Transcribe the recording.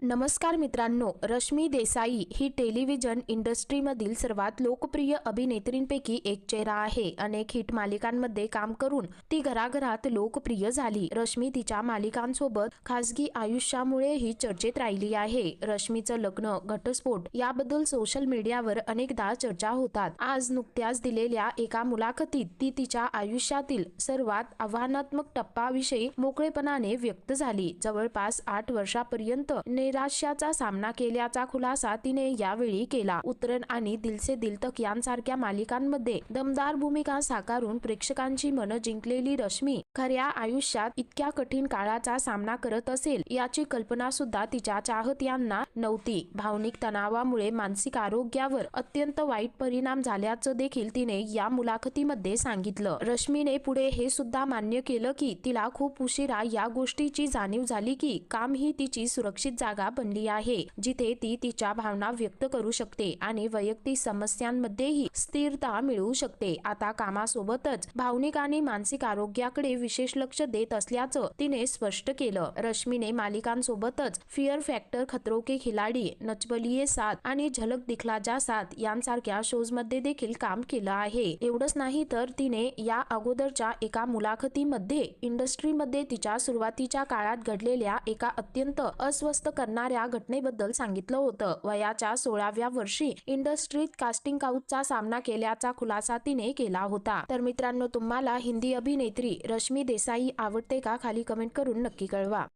नमस्कार मित्रांनो रश्मी देसाई ही टेलिव्हिजन इंडस्ट्रीमधील सर्वात लोकप्रिय अभिनेत्रींपैकी एक चेहरा आहे. अनेक हिट मालिकांमध्ये काम करून ती घराघरात लोकप्रिय झाली. रश्मी तिच्या मालिकांसोबत खासगी आयुष्यामुळेही चर्चेत राहिली आहे. रश्मीचं लग्न घटस्फोट याबद्दल सोशल मीडियावर अनेकदा चर्चा होतात. आज नुकत्याच दिलेल्या एका मुलाखतीत ती तिच्या आयुष्यातील सर्वात आव्हानात्मक टप्पाविषयी मोकळेपणाने व्यक्त झाली. जवळपास आठ वर्षापर्यंत नैराश्याचा सामना केल्याचा खुलासा तिने यावेळी केला. उतरण आणि दिलसे दिल तक यांसारख्या मालिकांमध्ये दमदार भूमिका साकारून प्रेक्षकांची मनं जिंकलेली रश्मी खऱ्या आयुष्यात इतक्या कठीण काळाचा सामना करत असेल याची कल्पना सुद्धा तिच्या चाहत्यांना नव्हती. भावनिक तणावामुळे मानसिक आरोग्यावर अत्यंत वाईट परिणाम झाल्याचं देखील तिने या मुलाखतीमध्ये सांगितलं. रश्मीने पुढे हे सुद्धा मान्य केलं की तिला खूप उशिरा या गोष्टीची जाणीव झाली की काम ही तिची सुरक्षित जागा बनली आहे जिथे ती तिच्या भावना व्यक्त करू शकते आणि वैयक्तिक समस्यांमध्येही स्थिरता मिळवू शकते. आता कामासोबतच भावनिक आणि मानसिक आरोग्याकडे विशेष लक्ष देत असल्याचं तिने स्पष्ट केलं. रश्मीने मालिकांसोबतच फिअर फॅक्टर खतरो के खिलाडी नचबलिये साथ आणि झलक दिखला जा साथ यांसारख्या शोजमध्ये देखील काम केलं आहे. एवढंच नाही तर तिने या अगोदरच्या एका मुलाखतीमध्ये इंडस्ट्रीमध्ये तिच्या सुरुवातीच्या काळात घडलेल्या एका अत्यंत अस्वस्थ करणाऱ्या घटनेबद्दल सांगितलं होतं. वयाच्या सोळाव्या वर्षी इंडस्ट्रीत कास्टिंग काउटचा सामना केल्याचा खुलासा तिने केला होता. तर मित्रांनो तुम्हाला हिंदी अभिनेत्री रश्मी देसाई आवडते का? खाली कमेंट करून नक्की कळवा.